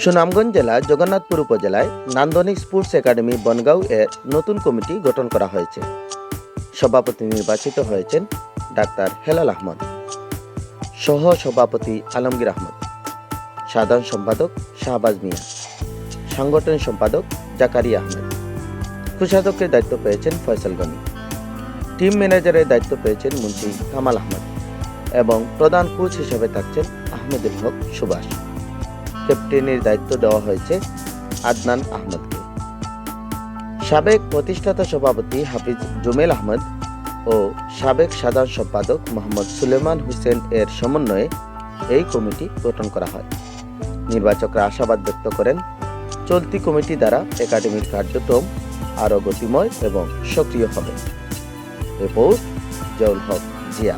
সুনামগঞ্জ জেলা, জগন্নাথপুর উপজেলায় নান্দনিক স্পোর্টস একাডেমি, বনগাঁও এর নতুন কমিটি গঠন করা হয়েছে। সভাপতি নির্বাচিত হয়েছেন ডাক্তার হেলাল আহমদ। সহ সভাপতি আলমগীর আহমদ। সাধারণ সম্পাদক শাহবাজ মিয়া। সাংগঠনিক সম্পাদক জাকারিয়া আহমেদ। কোষাধ্যক্ষের দায়িত্ব পেয়েছেন ফয়সাল গনি। টিম ম্যানেজারের দায়িত্ব পেয়েছেন মুন্সি কামাল আহমদ। এবং প্রধান কোচ হিসেবে থাকছেন আহমেদুল হক সুভাষ। ক্যাপ্টেনের দায়িত্ব দেওয়া হয়েছে আদনান আহমদকে। সাবেক প্রতিষ্ঠাতা সভাপতি হাফিজ জুমেল আহমদ ও সাবেক সাধারণ সম্পাদক মোহাম্মদ সুলেমান হোসেন এর সমন্বয়ে এই কমিটি গঠন করা হয়। নির্বাচকরা আশাবাদ ব্যক্ত করেন, চলতি কমিটি দ্বারা একাডেমির কার্যক্রম আরও গতিময় এবং সক্রিয় হবে। রিপোর্ট জউল হক, জিয়া।